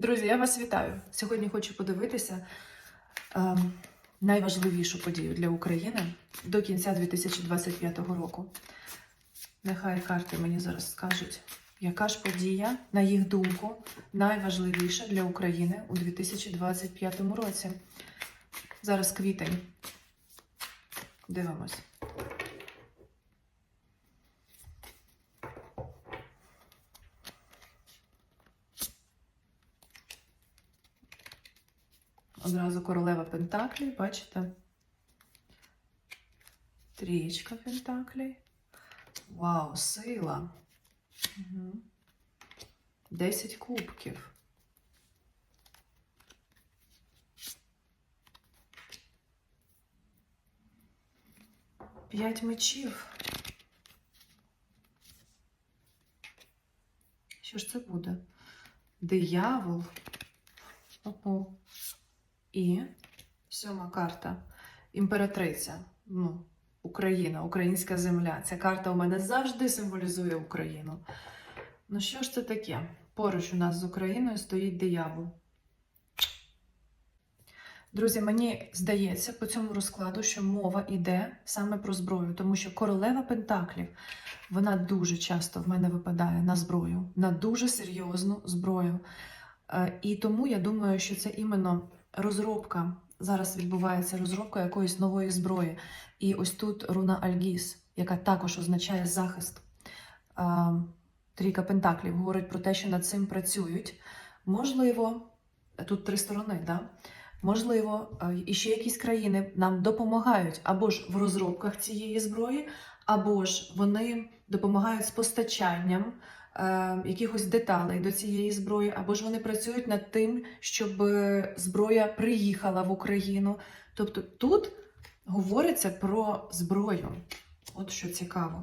Друзі, я вас вітаю. Сьогодні хочу подивитися е, найважливішу подію для України до кінця 2025 року. Нехай карти мені зараз скажуть, яка ж подія, на їх думку, найважливіша для України у 2025 році. Зараз квітень. Дивимось. Одразу королева Пентаклей, бачите? Трієчка Пентаклей. Вау, сила. Угу. Кубків. П'ять мечів. Що ж це буде? Диявол. Ого. І сьома карта. Імператриця. Ну, Україна, українська земля. Ця карта у мене завжди символізує Україну. Ну, що ж це таке? Поруч у нас з Україною стоїть диявол. Друзі, мені здається по цьому розкладу, що мова йде саме про зброю, тому що королева Пентаклів вона дуже часто в мене випадає на зброю, на дуже серйозну зброю. Е, І тому я думаю, що це іменно розробка. Зараз відбувається розробка якоїсь нової зброї. І ось тут руна Альгіс, яка також означає захист. Трійка Пентаклів говорить про те, що над цим працюють. Можливо, тут три сторони, да? можливо, е, і ще якісь країни нам допомагають або ж в розробках цієї зброї, або ж вони допомагають з постачанням якихось деталей до цієї зброї, або ж вони працюють над тим, щоб е, зброя приїхала в Україну. Тобто тут говориться про зброю. От що цікаво.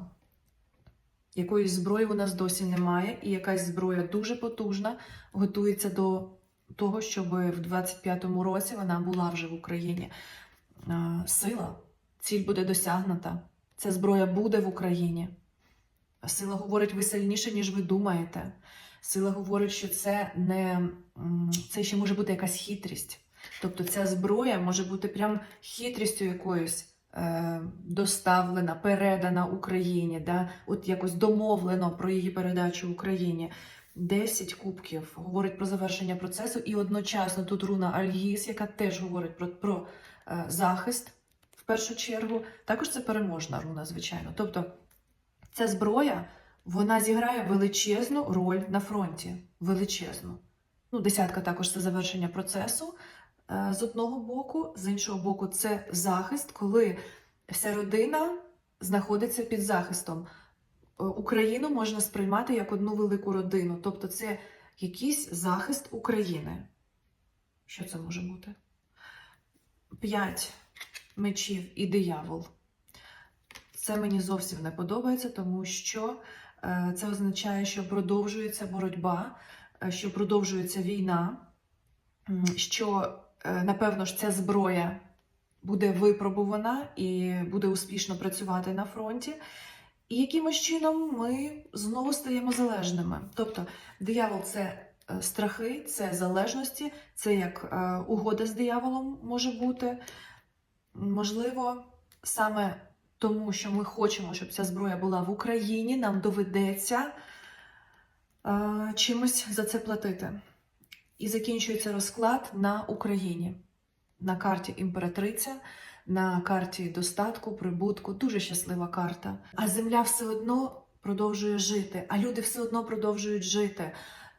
Якоїсь зброї у нас досі немає, і якась зброя дуже потужна готується до того, щоб в 25-му році вона була вже в Україні. Е, Сила, ціль буде досягнута. Ця зброя буде в Україні. Сила говорить, ви сильніше, ніж ви думаєте. Сила говорить, що це не це ще може бути якась хитрість. Тобто ця зброя може бути прям хитрістю якоюсь е, доставлена, передана Україні, да? от якось домовлено про її передачу Україні. 10 кубків говорить про завершення процесу, і одночасно тут руна Альгіс, яка теж говорить про, про е, захист в першу чергу. Також це переможна руна, звичайно. Тобто ця зброя вона зіграє величезну роль на фронті. Величезну. Ну, десятка також це завершення процесу е, з одного боку, з іншого боку, це захист, коли вся родина знаходиться під захистом. Е, Україну можна сприймати як одну велику родину. Тобто, це якийсь захист України. Що це може бути? П'ять мечів і диявол. Це мені зовсім не подобається, тому що е, це означає, що продовжується боротьба, е, що продовжується війна, що, е, напевно ж, ця зброя буде випробувана і буде успішно працювати на фронті. І якимось чином ми знову стаємо залежними. Тобто, диявол це страхи, це залежності, це як угода з дияволом може бути. Можливо, саме тому, що ми хочемо, щоб ця зброя була в Україні, нам доведеться е, чимось за це платити. І закінчується розклад на Україні, на карті імператриця, на карті достатку, прибутку. Дуже щаслива карта. А земля все одно продовжує жити, а люди все одно продовжують жити.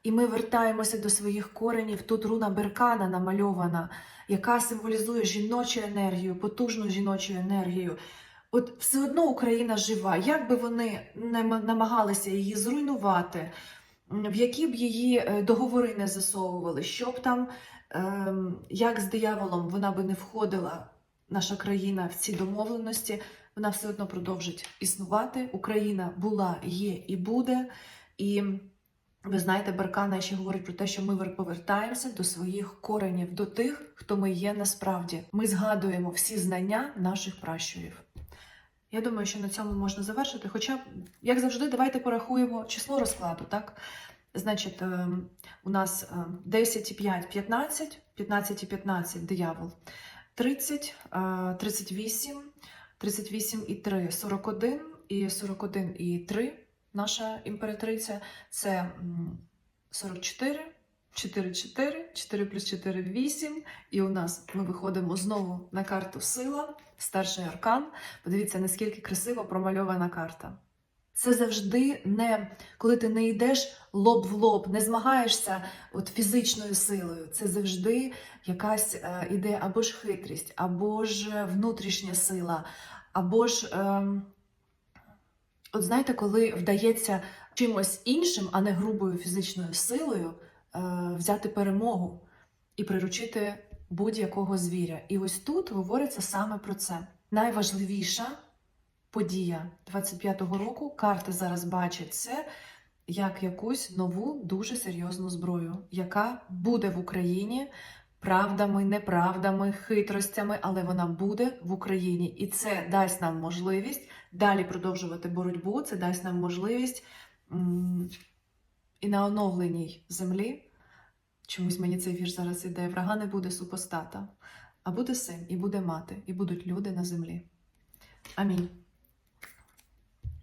І ми вертаємося до своїх коренів. Тут руна Беркана намальована, яка символізує жіночу енергію, потужну жіночу енергію. От все одно Україна жива. Як би вони не намагалися її зруйнувати, в які б її е, договори не засовували, що б там, ем, як з дияволом вона би не входила, наша країна в ці домовленості, вона все одно продовжить існувати. Україна була, є і буде. І ви знаєте, Баркана ще говорить про те, що ми повертаємося до своїх коренів, до тих, хто ми є насправді. Ми згадуємо всі знання наших пращурів. Я думаю, що на цьому можна завершити. Хоча, як завжди, давайте порахуємо число розкладу, так? Значить, е, у нас е, 10,5 – 15, 15,15 – диявол, 30, е, 38, 38 і 3 – 41, і 41 і 3 наша імператриця – це 44, 4, 4, 4 плюс 4 – 8, і у нас ми виходимо знову на карту сила, старший аркан. Подивіться, наскільки красиво промальована карта. Це завжди не коли ти не йдеш лоб в лоб, не змагаєшся от фізичною силою. Це завжди якась е, іде або ж хитрість, або ж внутрішня сила, або ж. Е, От знаєте, коли вдається чимось іншим, а не грубою фізичною силою, е, взяти перемогу і приручити будь-якого звіря. І ось тут говориться саме про це. Найважливіша подія 25-го року. Карти зараз бачать це як якусь нову дуже серйозну зброю, яка буде в Україні правдами, неправдами, хитростями, але вона буде в Україні, і це дасть нам можливість далі продовжувати боротьбу. Це дасть нам можливість і на оновленій землі. Чомусь мені цей вірш зараз іде. Врага не буде супостата, а буде син, і буде мати, і будуть люди на землі. Амінь.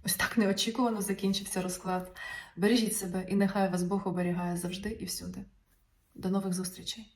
Ось так неочікувано закінчився розклад. Бережіть себе, і нехай вас Бог оберігає завжди і всюди. До нових зустрічей!